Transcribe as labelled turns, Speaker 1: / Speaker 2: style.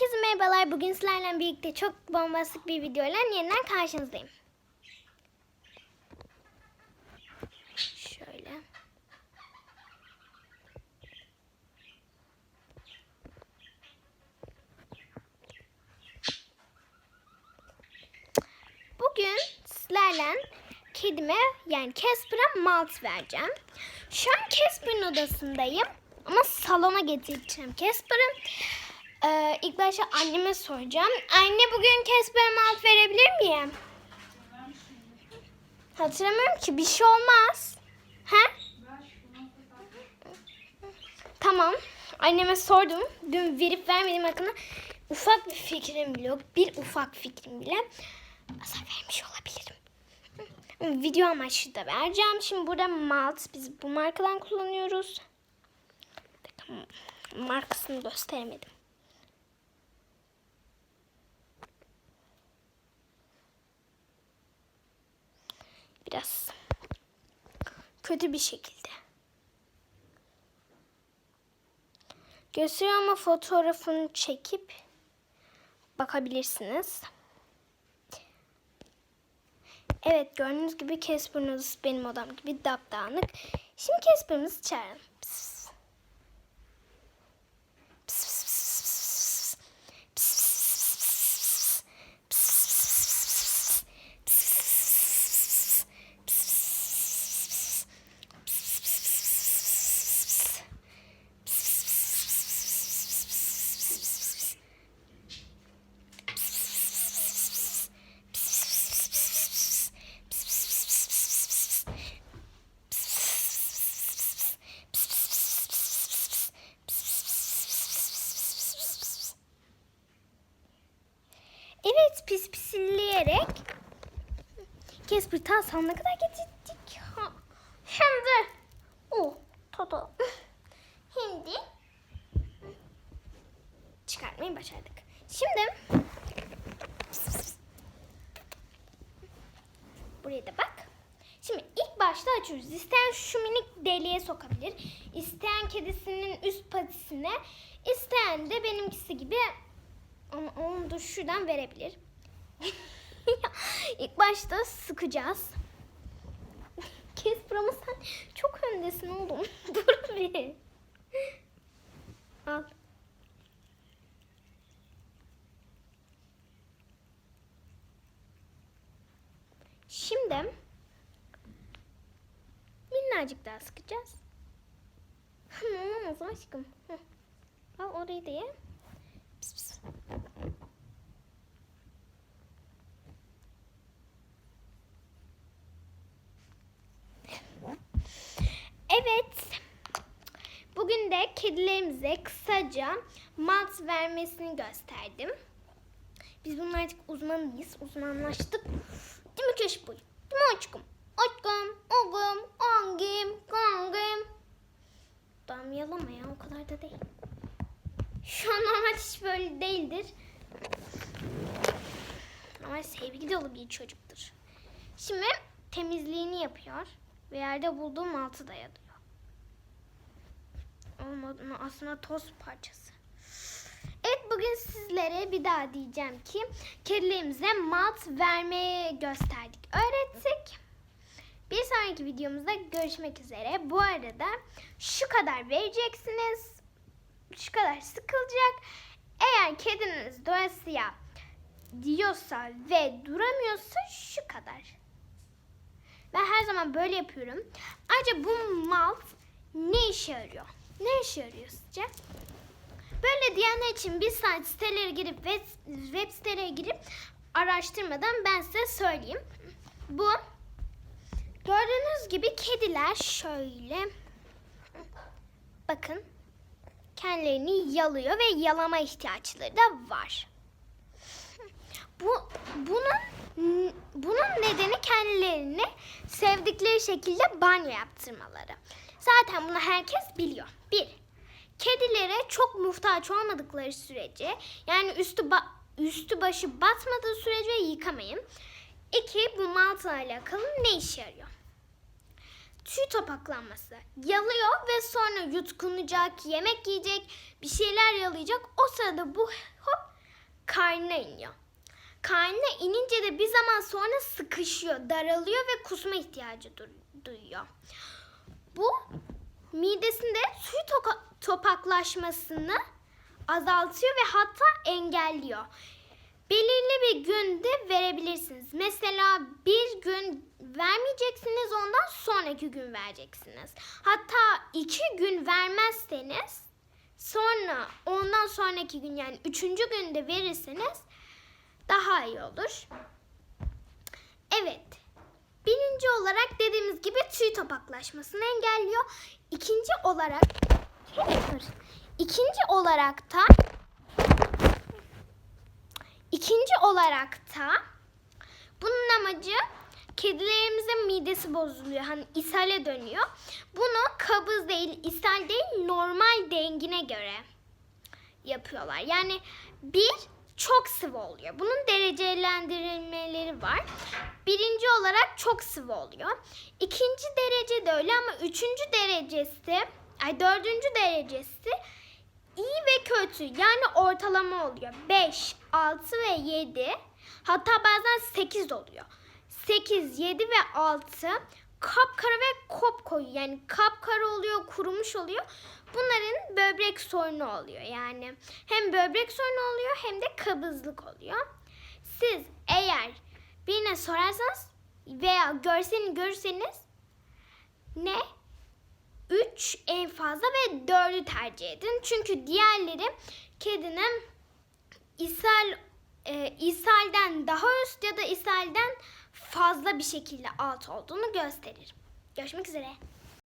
Speaker 1: Herkese merhabalar. Bugün sizlerle birlikte çok bombastik bir videoyla yeniden karşınızdayım. Şöyle. Bugün sizlerle kedime yani Casper'a malt vereceğim. Şu an Casper'ın odasındayım ama salona getireceğim Casper'ı. Ee, ilk başta anneme soracağım. Anne bugün Casper'a malt verebilir miyim? Hatırlamıyorum ki bir şey olmaz. He? Tamam. Anneme sordum. Dün verip vermediğim hakkında ufak bir fikrim yok. Bir ufak fikrim bile. Azar vermiş olabilirim. Video amaçlı da vereceğim. Şimdi burada malt. Biz bu markadan kullanıyoruz. Markasını gösteremedim. Biraz kötü bir şekilde. Gösteriyor ama fotoğrafını çekip bakabilirsiniz. Evet gördüğünüz gibi Casper'ınız benim odam gibi dapdağınık. Şimdi Casper'ımızı çağırın. Pis pisilleyerek Casper ta sonuna kadar getirdik. Şimdi o Toto. Şimdi çıkartmayı başardık. Şimdi buraya da bak. Şimdi ilk başta açıyoruz. İsteyen şu minik deliğe sokabilir. İsteyen kedisinin üst patisine, isteyen de benimkisi gibi ama onu da şuradan verebilir. İlk başta sıkacağız. Kesper ama sen çok öndesin oğlum. Dur bir. Al. Şimdi minnacık daha sıkacağız. Olmaz aşkım. Hı. Al orayı da ye. Pıs pıs. Evet. Bugün de kedilerimize kısaca malt vermesini gösterdim. Biz bunun artık uzmanıyız. Uzmanlaştık. Değil mi Keşbuy? Değil mi aşkım? Aşkım, oğlum, angim, kangim. Damyalama ya o kadar da değil. Şu an normal hiç böyle değildir. Normal sevgi dolu bir çocuktur. Şimdi temizliğini yapıyor ve yerde bulduğu maltı dayalıyor. Olmadı aslında toz parçası. Evet bugün sizlere bir daha diyeceğim ki kedilerimize malt vermeyi gösterdik, öğrettik. Bir sonraki videomuzda görüşmek üzere. Bu arada şu kadar vereceksiniz. Şu kadar sıkılacak. Eğer kediniz doyasıya diyorsa ve duramıyorsa şu kadar. Ben her zaman böyle yapıyorum. Ayrıca bu malt ne işe yarıyor? Ne işe yarıyor sizce? Böyle diyenler için bir saat sitelere girip web, web sitelere girip araştırmadan ben size söyleyeyim. Bu gördüğünüz gibi kediler şöyle bakın kendilerini yalıyor ve yalama ihtiyaçları da var. Bu bunun bunun nedeni kendilerini sevdikleri şekilde banyo yaptırmaları. Zaten bunu herkes biliyor. Bir, kedilere çok muhtaç olmadıkları sürece yani üstü ba- üstü başı batmadığı sürece yıkamayın. İki, bu maltla alakalı ne işe yarıyor? Tüy topaklanması. Yalıyor ve sonra yutkunacak, yemek yiyecek, bir şeyler yalayacak. O sırada bu hop karnına iniyor. Karnına inince de bir zaman sonra sıkışıyor, daralıyor ve kusma ihtiyacı du- duyuyor. Bu midesinde suyu topaklaşmasını azaltıyor ve hatta engelliyor. Belirli bir günde verebilirsiniz. Mesela bir gün vermeyeceksiniz ondan sonraki gün vereceksiniz. Hatta iki gün vermezseniz sonra ondan sonraki gün yani üçüncü günde verirseniz daha iyi olur. Evet. Birinci olarak gibi tüy topaklaşmasını engelliyor. İkinci olarak İkinci olarak da ikinci olarak da bunun amacı kedilerimizin midesi bozuluyor. Hani ishale dönüyor. Bunu kabız değil, ishal değil normal dengine göre yapıyorlar. Yani bir çok sıvı oluyor. Bunun derecelendirilmeleri var. Birinci olarak çok sıvı oluyor. İkinci derece de öyle ama üçüncü derecesi, ay dördüncü derecesi iyi ve kötü. Yani ortalama oluyor. 5, 6 ve 7 hatta bazen 8 oluyor. 8, 7 ve 6 kapkara ve kop koyu. Yani kapkara oluyor, kurumuş oluyor. Bunların böbrek sorunu oluyor. Yani hem böbrek sorunu oluyor hem de kabızlık oluyor. Siz eğer birine sorarsanız veya görseni görürseniz ne? 3 en fazla ve 4'ü tercih edin. Çünkü diğerleri kedinin ishal e, ishalden daha üst ya da ishalden fazla bir şekilde alt olduğunu gösterir. Görüşmek üzere.